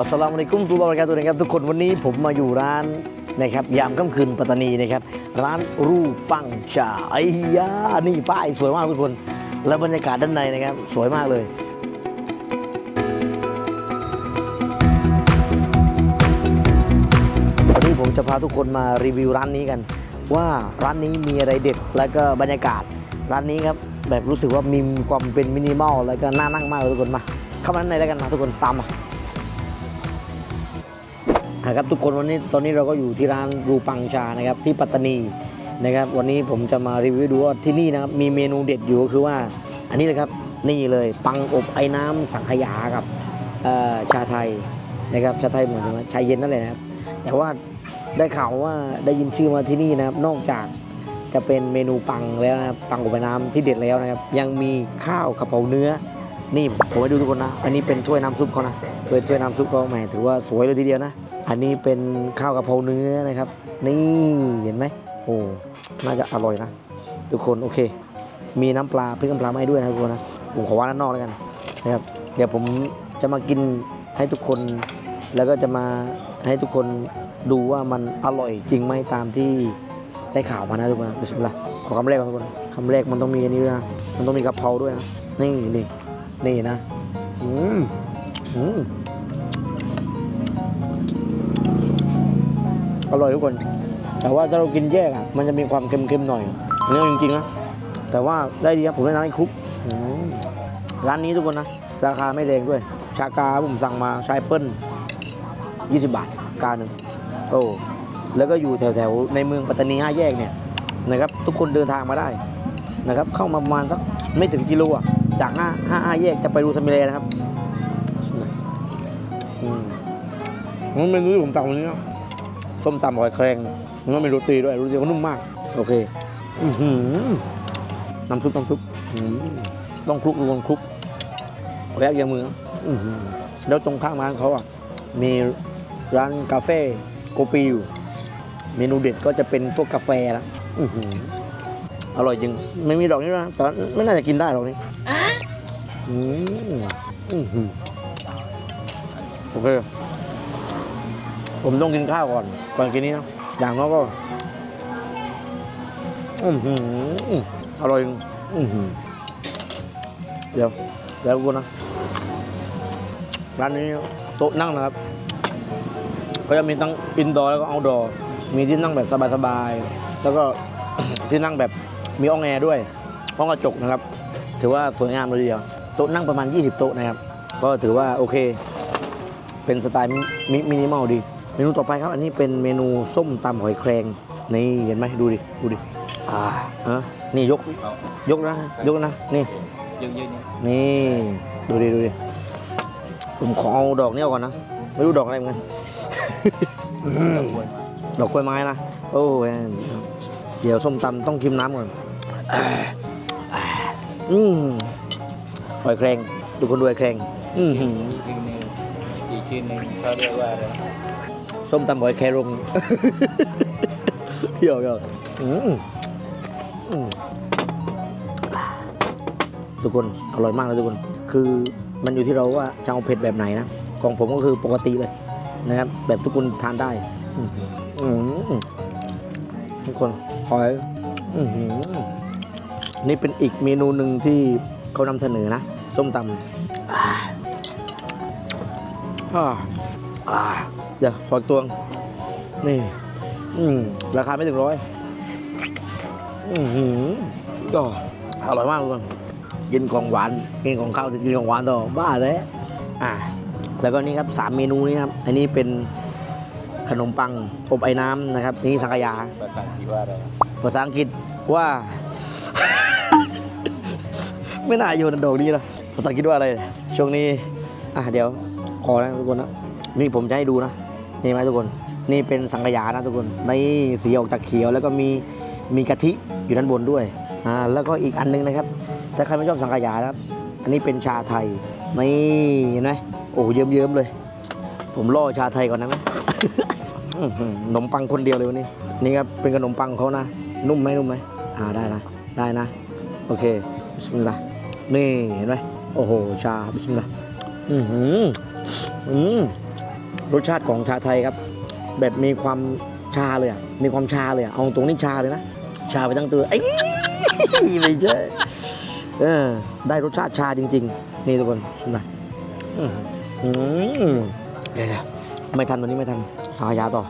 อัสสลามุอะลัยกุมตุลลอฮ์วะบะเรากาตุนะครับทุกคนวันนี้ผมมาอยู่ร้านนะครับยามค่ำคืนปัตตานีนะครับร้านรูปังชาไอ้ยานี่ป้ายสวยมากทุกคน แล้วบรรยากาศด้านในนะครับสวยมากเลย วันนี้ผมจะพาทุกคนมารีวิวร้านนี้กัน ว่าร้านนี้มีอะไรเด็ดแล้วก็บรรยากาศ ร้านนี้ครับแบบรู้สึกว่ามีความเป็นมินิมอลแล้วก็น่านั่งมากเลยทุกคนมาเข้ามาด้านในแล้วกันนะทุกคนตามมา นะครับทุกคนวันนี้ตอนนี้เราก็อยู่ที่ร้านรูปังชานะครับที่ปัตตานีนะครับวันนี้ผมจะมารีวิวดูว่าที่นี่นะครับมีเมนูเด็ดอยู่ก็คือว่า อันนี้เลยครับนี่เลยปังอบไอ้น้ำสังขยาครับชาไทยนะครับชาไทยเหมือนกันว่าชาเย็นนั่นแหละนะครับแต่ว่าได้ข่าวว่าได้ยินชื่อมาที่นี่นะครับ นอกจากจะเป็นเมนูปังแล้วนะปังอบไอ้น้ำที่เด็ดแล้วนะครับ ยังมีข้าวกระเพราเนื้อนี่ผมให้ดูทุกคนนะ อันนี้เป็นถ้วยน้ำซุปเขานะถ้วยถ้วยน้ำซุปก็แหมถือว่าสวยเลยทีเดียวนะ อันนี้เป็นข้าวกะเพราเนื้อนะครับ นี่เห็นไหมโอ้น่าจะอร่อยนะ ทุกคนโอเค มีน้ำปลาพริกน้ำปลามาให้ด้วยนะทุกคนนะผมขอว่าด้านนอกแล้วกันนะครับ เดี๋ยวผมจะมากินให้ทุกคน แล้วก็จะมาให้ทุกคนดูว่ามันอร่อยจริงไหมตามที่ได้ข่าวมานะทุกคนนะบิสมิลลาห์ขอคำแรกก่อนทุกคนคำแรกมันต้องมีอันนี้ด้วยนะมันต้องมีกะเพราด้วยนะนี่นี่นี่นะอืมอืม ร่อยทุกคน แต่ว่าถ้าเรากินแยกอะมันจะมีความเค็มๆหน่อยอันนี้จริงๆนะแต่ว่าได้ดีครับผมได้น้ำให้คลุกร้านนี้ทุกคนนะ ราคาไม่แรงด้วย ชากาผมสั่งมาชายเปิ้ล20 บาทกาหนึ่งโอ้แล้วก็อยู่แถวๆ ในเมืองปัตตานีห้าแยกเนี่ยนะครับ ทุกคนเดินทางมาได้นะครับ เข้ามาประมาณสักไม่ถึงกิโลอะจากห้าห้าห้าแยกจะไปรูสมิเลนะครับอืมมันเมนูที่ผมสั่งวันนี้นะ ส้มตำหอยแครงแล้วก็มีโรตีด้วยโรตีก็นุ่มมาก โอเคอื้อหือน้ำซุปน้ำซุปอื้อหือต้องคลุกรวนคลุกแวะเยียมือนะอื้อหือแล้วตรงข้างร้านเขาอะมีร้านกาแฟโกปีอยู่เมนูเด็ดก็จะเป็นพวกกาแฟละอื้อหืออร่อยจริง ไม่มีดอกนี้ด้วยนะแต่ไม่น่าจะกินได้หรอกนี่อืมอื้อหือโอเค ผมต้องกินข้าวก่อน ก่อนกินนี้นะ อย่างน้อยก็อือหืออร่อยอือหือเดี๋ยวเดี๋ยวกูนะ ร้านนี้โต๊ะนั่งนะครับ ก็จะมีทั้งอินดอร์แล้วก็เอาดอร์มีที่นั่งแบบสบายๆ แล้วก็ที่นั่งแบบมีห้องแอร์ด้วยห้องกระจกนะครับ ถือว่าสวยงามเลยทีเดียว โต๊ะนั่งประมาณ 20 โต๊ะนะครับ ก็ถือว่าโอเค เป็นสไตล์มินิมอลดี เมนูต่อไปครับ อันนี้เป็นเมนูส้มตำหอยแครงนี่เห็นไหมดูดิดูดิอ่าฮะนี่ยก ยกนะยกนะนี่ยืนยืนนี่ดูดิดูดิผมขอเอาดอกนี้ก่อนนะไม่รู้ดอกอะไรเหมือนกันดอกกล้วยไม้นะโอ้ยเดี๋ยวส้มตำต้องชิมน้ำก่อนอืมหอยแครงดูคนดูหอยแครงอือหืออีก ชื่อหนึ่งอีกชื่อหนึ่งเขาเรียกว่าอะไรส้มตำหอยแครงเพี่ยวเพี่ยวอืมอืมทุกคนอร่อยมากเลยทุกคน คือมันอยู่ที่เราว่าจะเอาเผ็ดแบบไหนนะ ของผมก็คือปกติเลยนะครับ แบบทุกคนทานได้ทุกคนหอยนี่เป็นอีกเมนูหนึ่งที่เขานำเสนอนะ ส้มตำ เดี๋ยวขออีกตวง นี่อืมราคาไม่ถึงร้อยอือหือก็อร่อยมากทุกคนกินของหวาน กินของข้าวกินของหวานต่อบ้าเลยอ่าแล้วก็นี่ครับสามเมนูนี้ครับ อันนี้เป็นขนมปังอบไอ้น้ำนะครับ นี่สังขยา ภาษาอังกฤษว่าอะไรนะภาษาอังกฤษว่า ไม่น่าโยนดอกนี้นะภาษาอังกฤษว่าอะไร ช่วงนี้ อะเดี๋ยว ขอนะทุกคนนะนี่ผมจะให้ดูนะนี่ไหมทุกคน นี่เป็นสังขยานะทุกคนนี่สีออกจากเขียวแล้วก็มีมีกะทิอยู่ด้านบนด้วยอ่าแล้วก็อีกอันหนึงนะครับถ้าใครไม่ชอบสังขยานะครับ อันนี้เป็นชาไทยนี่เห็นไหมโอ้เยิ้มๆเลย ผมล่อชาไทยก่อนนะไหมอื้อหือขนมปังคนเดียวเลยวันนี้นี่ครับเป็นขนมปังเขานะ นุ่มไหมนุ่มไหมอ่าได้นะได้นะ โอเคบิสมิลลาห์นี่เห็นไหมโอ้โหชาบิสมิลลาห์อือหือ อืมรสชาติของชาไทยครับ แบบมีความชาเลยอะมีความชาเลยอะเอาตรงนี้ชาเลยนะชาไปทั้งตัวไอ้ไม่ใช่เออได้รสชาติชาจริง ๆ นี่ทุกคนชิมหน่อยอื้อหือเดี๋ยวไม่ทันวันนี้ไม่ทันสังขยาต่อ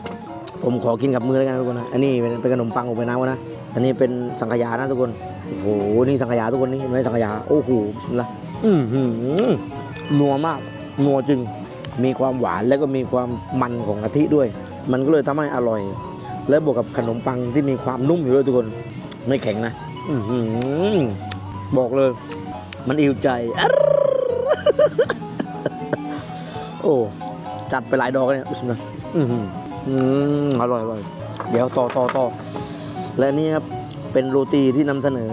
ผมขอกินกับมือแล้วกันทุกคนนะอันนี้เป็นขนมปังอบไปน้ำนะอันนี้เป็นสังขยานะทุกคนโอ้โหนี่สังขยาทุกคนนี่ไหมสังขยาโอ้โหบิมิลลาห์อือหือนัวมาก นัวจริงมีความหวานแล้วก็มีความมันของกะทิด้วย มันก็เลยทำให้อร่อย แล้วบวกกับขนมปังที่มีความนุ่มอยู่ด้วยทุกคนไม่แข็งนะอบอกเลย มันอิ่วใจ โอ้จัดไปหลายดอกเลยนี่ยบิสมิลลาห์อืมอร่อยอร่อยเดี๋ยวต่อต่อต่อและนี่ครับเป็นโรตีที่นำเสนอ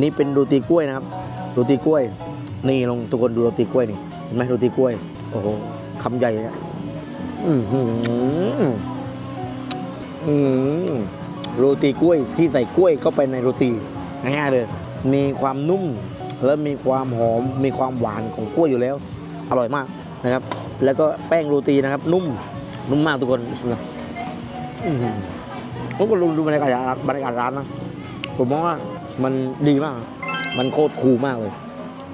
นี่เป็นโรตีกล้วยนะครับโรตีกล้วย นี่ลองทุกคนดูโรตีกล้วยนี่เห็นไหมโรตีกล้วย โอ้โหคำใหญ่เลยอะอือหืออืมโรตีกล้วยที่ใส่กล้วยเข้าไปในโรตีง่ายเลย มีความนุ่มและมีความหอมมีความหวานของกล้วยอยู่แล้ว อร่อยมากนะครับ แล้วก็แป้งโรตีนะครับ นุ่ม นุ่มมากทุกคนบิสมิลลอือหือผมก็ดูดูบรรยากาศร้บรรยากาศร้านนะผมมองว่ามันดีมาก มันโคตรคูลมากเลย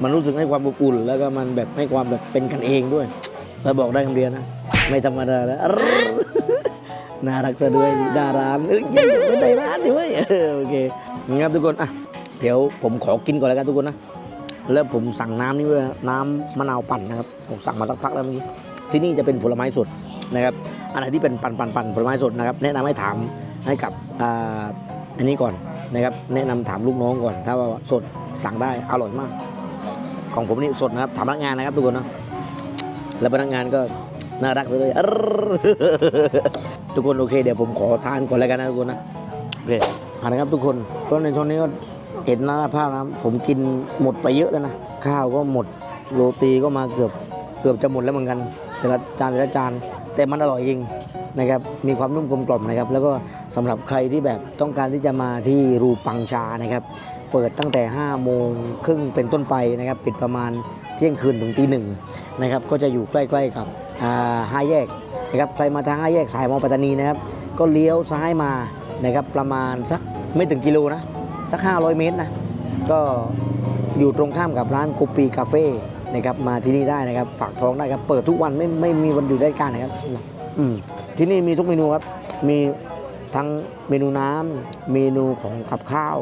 มันรู้สึกให้ความอบอุ่น แล้วก็มันแบบให้ความแบบเป็นกันเองด้วยแล้วบอกได้คำเดียวนะ ไม่ธรรมดานะน่ารักซะด้วยดารานเอ้ยเยังไม่ได้ร้านดิเว้ยเออโอเคงั้นทุกคนอะเดี๋ยวผมขอกินก่อนแล้วกันทุกคนนะแล้วผมสั่งน้ำนี่ด้วยนะน้ำมะนาวปั่นนะครับผมสั่งมาสักพักแล้วเมื่อกี้ที่นี่จะเป็นผลไม้สดนะครับอันไหนที่เป็นปั่นปั่นปั่นผลไม้สดนะครับแนะนำให้ถามให้กับอ่าอันนี้ก่อนนะครับแนะนำถามลูกน้องก่อน ถ้าว่าสดสั่งได้อร่อยมาก ของผมนี่สดนะครับถามพนักงานนะครับทุกคนนะแล้วพนักงานก็น่ารักเลยทุกคนโอเคเดี๋ยวผมขอทานก่อนแล้วกันนะทุกคนนะโอเคเอาละครับทุกคนก็ในช่วงนี้ก็เห็นหน้าภาพนะครับผมกินหมดไปเยอะแล้วนะข้าวก็หมดโรตีก็มาเกือบเกือบจะหมดแล้วเหมือนกันแต่ละจานแต่ละจานแต่มันอร่อยจริงนะครับมีความนุ่มกลมกล่อมนะครับแล้วก็สำหรับใครที่แบบต้องการที่จะมาที่รูปังชานะครับ เปิดตั้งแต่5โมงครึ่งเป็นต้นไปนะครับปิดประมาณเที่ยงคืนถึงตีหนึ่งนะครับก็จะอยู่ใกล้ๆกับห้าแยกนะครับใครมาทางห้าแยกสายมอปัตตานีนะครับก็เลี้ยวซ้ายมานะครับประมาณสักไม่ถึงกิโลนะสัก 500 เมตรนะก็อยู่ตรงข้ามกับร้านโกปีคาเฟ่นะครับมาที่นี่ได้นะครับฝากท้องได้ครับเปิดทุกวันไม่ไม่มีวันหยุดราชการนะครับที่นี่มีทุกเมนูครับมีทั้งเมนูน้ำเมนูของกับข้าว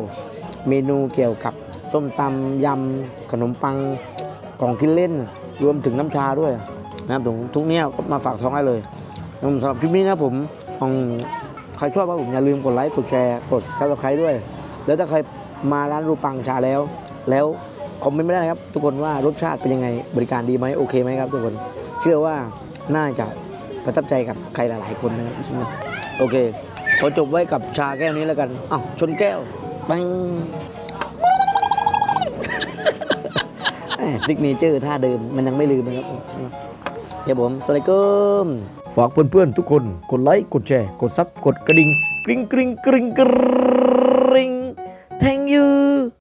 เมนูเกี่ยวกับส้มตำยำขนมปังของกินเล่น รวมถึงน้ำชาด้วยนะครับทุกทุกเนี้ยก็มาฝากท้องได้เลยสำหรับคลิปนี้นะผมอืมใครชอบก็ผมอย่าลืมกดไลค์กดแชร์กดซับสไครต์ด้วย แล้วถ้าใครมาร้านรูปังชาแล้ว แล้วคอมเมนต์ไม่ได้นะครับ ทุกคนว่ารสชาติเป็นยังไงบริการดีไหมโอเคไหมครับ ทุกคนเชื่อว่าน่าจะประทับใจกับใครหลาย ๆ คนนะครับบิสมิลลาห์โอเคขอจบไว้กับชาแก้วนี้แล้วกันอ้าวชนแก้ว ปังซิกเนเจอร์ท่าเดิมมันยังไม่ลืมนะครับเดี๋ยวผมสวัสดีครับฝากเพื่อนๆทุกคน กดไลค์ กดแชร์ กดซับ กดกระดิ่งกริ๊งกริ๊งกริ๊งกริ๊ง